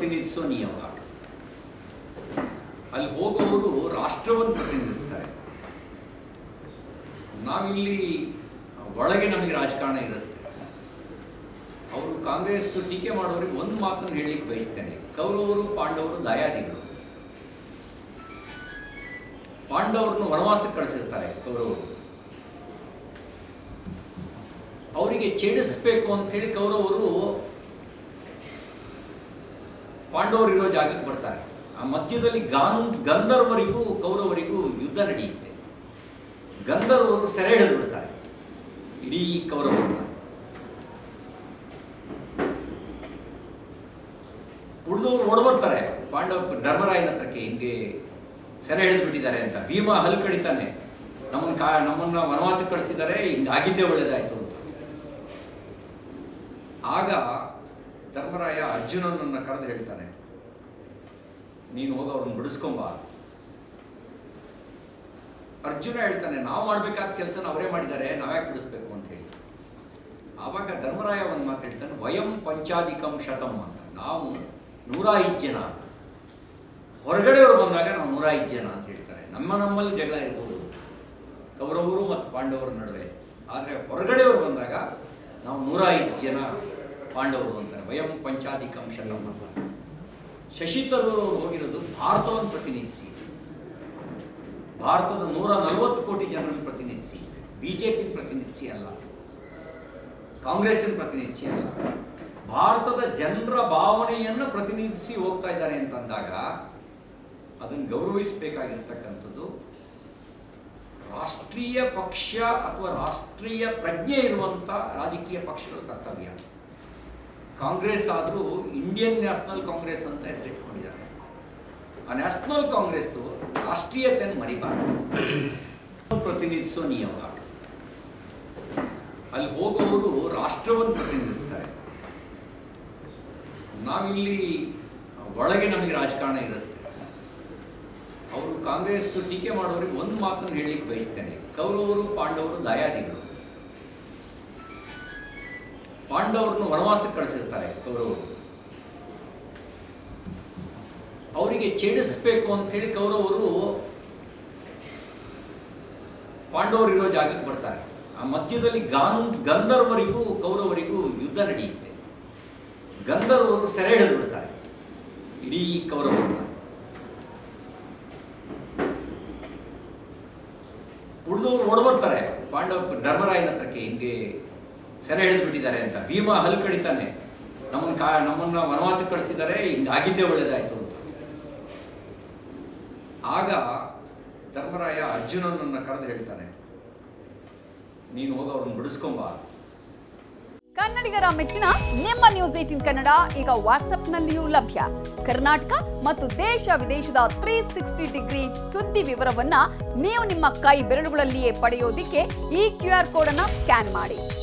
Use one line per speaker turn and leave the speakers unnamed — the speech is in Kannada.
ಪ್ರತಿನಿಧಿಸೋ ನಿಯಮ. ಅಲ್ಲಿ ಹೋಗುವವರು ರಾಷ್ಟ್ರವನ್ನು ಪ್ರತಿನಿಧಿಸ್ತಾರೆ. ನಾವಿಲ್ಲಿ ಒಳಗೆ ನಮಗೆ ರಾಜಕಾರಣ ಇರುತ್ತೆ. ಅವರು ಕಾಂಗ್ರೆಸ್ ಟೀಕೆ ಮಾಡೋರಿಗೆ ಒಂದು ಮಾತನ್ನು ಹೇಳಲಿಕ್ಕೆ ಬಯಸ್ತೇನೆ. ಕೌರವರು, ಪಾಂಡವರು, ದಯಾದಿಗಳು. ಪಾಂಡವರನ್ನು ವನವಾಸಕ್ಕೆ ಕಳಿಸಿರ್ತಾರೆ ಕೌರವರು. ಅವರಿಗೆ ಛೇಡಿಸ್ಬೇಕು ಅಂತೇಳಿ ಕೌರವರು ಪಾಂಡವರು ಇರೋ ಜಾಗಕ್ಕೆ ಬರ್ತಾರೆ. ಆ ಮಧ್ಯದಲ್ಲಿ ಗಾನ್, ಗಂಧರ್ವರಿಗೂ, ಕೌರವರಿಗೂ ಯುದ್ಧ ನಡೆಯುತ್ತೆ. ಗಂಧರ್ವರು ಸೆರೆ ಹಿಡಿದು ಬಿಡ್ತಾರೆ. ಇಡೀ ಕೌರವರನ್ನ ಉಳಿದವರು ಓಡ್ಬರ್ತಾರೆ ಪಾಂಡವ ಧರ್ಮರಾಯನ ಹತ್ರಕ್ಕೆ ಹಿಂಗೆ ಸೆರೆ ಹಿಡಿದು ಬಿಟ್ಟಿದ್ದಾರೆ ಅಂತ. ಭೀಮ ಹಲ್ ಕಡಿತಾನೆ ನಮ್ಮನ್ನ ಕಾ, ನಮ್ಮನ್ನ ವನವಾಸಕ್ಕೆ ಕಳಿಸಿದ್ದಾರೆ ಹಿಂಗೆ ಆಗಿದ್ದೇ ಒಳ್ಳೇದಾಯ್ತು ಅಂತ. ಆಗ ಧರ್ಮರಾಯ ಅರ್ಜುನನನ್ನ ಕರೆದು ಹೇಳ್ತಾನೆ, ನೀನು ಹೋಗಿ ಅವ್ರನ್ನ ಬಿಡಿಸ್ಕೊಂಬ. ಅರ್ಜುನ ಹೇಳ್ತಾನೆ, ನಾವು ಮಾಡ್ಬೇಕಾದ ಕೆಲಸ ಅವರೇ ಮಾಡಿದ್ದಾರೆ ನಾವ್ಯಾಕೆ ಬಿಡಿಸ್ಬೇಕು? ಅಂತ ಹೇಳಿ. ಆವಾಗ ಧರ್ಮರಾಯ ಒಂದು ಮಾತು ಹೇಳ್ತಾನೆ, ವಯಂ ಪಂಚಾಧಿಕಂ ಶತಂ ಅಂತ. ನಾವು ನೂರ ಐದು ಜನ, ಹೊರಗಡೆಯವರು ಬಂದಾಗ ನಾವು ನೂರ ಐದು ಜನ ಅಂತ ಹೇಳ್ತಾರೆ. ನಮ್ಮ ನಮ್ಮಲ್ಲಿ ಜಗಳ ಇರ್ಬೋದು. ಕೌರವರು ಮತ್ತು ಪಾಂಡವರ ನಡುವೆ. ಆದರೆ ಹೊರಗಡೆಯವರು ಬಂದಾಗ ನಾವು ನೂರ ಐದು ಜನ. ಪಾಂಡವರು ಅಂತಾರೆ ವಯಂ ಪಂಚಾಧಿಕಂ ಶಶಿತರು ಹೋಗಿರೋದು ಭಾರತವನ್ನು ಪ್ರತಿನಿಧಿಸಿ. ಭಾರತದ ನೂರ ನಲವತ್ತು ಕೋಟಿ ಜನರನ್ನು ಪ್ರತಿನಿಧಿಸಿ. ಬಿಜೆಪಿ ಪ್ರತಿನಿಧಿಸಿ ಅಲ್ಲ. ಕಾಂಗ್ರೆಸ್ಸಿನ ಪ್ರತಿನಿಧಿಸಿ ಅಲ್ಲ. ಭಾರತದ ಜನರ ಭಾವನೆಯನ್ನು ಪ್ರತಿನಿಧಿಸಿ ಹೋಗ್ತಾ ಇದ್ದಾರೆ ಅಂತಂದಾಗ ಅದನ್ನು ಗೌರವಿಸಬೇಕಾಗಿರ್ತಕ್ಕಂಥದ್ದು ರಾಷ್ಟ್ರೀಯ ಪಕ್ಷ ಅಥವಾ ರಾಷ್ಟ್ರೀಯ ಪ್ರಜ್ಞೆ ಇರುವಂಥ ರಾಜಕೀಯ ಪಕ್ಷಗಳ ಕರ್ತವ್ಯ. ಕಾಂಗ್ರೆಸ್ ಆದರೂ ಇಂಡಿಯನ್ ನ್ಯಾಷನಲ್ ಕಾಂಗ್ರೆಸ್ ಅಂತ ಹೆಸರಿಟ್ಕೊಂಡಿದ್ದಾರೆ. ಆ ನ್ಯಾಷನಲ್ ಕಾಂಗ್ರೆಸ್ಸು ರಾಷ್ಟ್ರೀಯತೆಯನ್ನು ಮರಿಬಾರ್ದು. ಪ್ರತಿನಿಧಿಸೋ ನಿಯಮ ಅಲ್ಲಿ ಹೋಗುವವರು ರಾಷ್ಟ್ರವನ್ನು ಪ್ರತಿನಿಧಿಸ್ತಾರೆ. ನಾವಿಲ್ಲಿ ಒಳಗೆ ನಮಗೆ ರಾಜಕಾರಣ ಇರುತ್ತೆ. ಅವರು ಕಾಂಗ್ರೆಸ್ ಟೀಕೆ ಮಾಡೋರಿಗೆ ಒಂದು ಮಾತನ್ನು ಹೇಳಲಿಕ್ಕೆ ಬಯಸ್ತೇನೆ. ಕೌರವರು, ಪಾಂಡವರು, ದಾಯಾದಿಗಳು. ಪಾಂಡವರನ್ನು ವನವಾಸಕ್ಕೆ ಕಳಿಸಿರ್ತಾರೆ ಕೌರವರು ಅವರಿಗೆ ಛೇಡಿಸ್ಬೇಕು ಅಂತೇಳಿ ಕೌರವರು ಪಾಂಡವರು ಇರೋ ಜಾಗಕ್ಕೆ ಬರ್ತಾರೆ. ಆ ಮಧ್ಯದಲ್ಲಿ ಗಾನ್, ಗಂಧರ್ವರಿಗೂ, ಕೌರವರಿಗೂ ಯುದ್ಧ ನಡೆಯುತ್ತೆ. ಗಂಧರ್ವರು ಸೆರೆ ಹಿಡಿದು ಬಿಡ್ತಾರೆ ಇಡೀ ಕೌರವರನ್ನ ಉಳಿದವರು ಓಡ್ಬರ್ತಾರೆ. ಪಾಂಡವ ಧರ್ಮರಾಯನ ಹತ್ರಕ್ಕೆ ಹಿಂಗೆ ಸೆರೆ ಹಿಡಿದು ಬಿಟ್ಟಿದ್ದಾರೆ ಅಂತ. ಭೀಮ ಹಲ್ ಕಡಿತಾನೆ. ನಮ್ಮನ್ನ ಕಾ, ನಮ್ಮನ್ನ ವನವಾಸಕ್ಕೆ ಕಳಿಸಿದ್ದಾರೆ ಹಿಂಗಾಗಿದ್ದೇ ಒಳ್ಳೇದಾಯ್ತು ಅಂತ. ಆಗ ಧರ್ಮರಾಯ ಅರ್ಜುನನನ್ನ ಕರೆದು ಹೇಳ್ತಾನೆ, ನೀನು ಹೋಗಿ ಅವ್ರನ್ನ ಬಿಡಿಸ್ಕೊಂಬ.
ಕನ್ನಡಿಗರ ಮೆಚ್ಚಿನ ನಿಮ್ಮ ನ್ಯೂಸ್ ಏಟಿನ್ ಕನ್ನಡ ಈಗ ವಾಟ್ಸ್ಆಪ್ನಲ್ಲಿಯೂ ಲಭ್ಯ. ಕರ್ನಾಟಕ ಮತ್ತು ದೇಶ ವಿದೇಶದ ತ್ರೀ ಸಿಕ್ಸ್ಟಿ ಡಿಗ್ರಿ ಸುದ್ದಿ ವಿವರವನ್ನ ನೀವು ನಿಮ್ಮ ಕೈ ಬೆರಳುಗಳಲ್ಲಿಯೇ ಪಡೆಯೋದಿಕ್ಕೆ ಈ ಕ್ಯೂ ಆರ್ ಕೋಡ್ ಅನ್ನ ಸ್ಕ್ಯಾನ್ ಮಾಡಿ.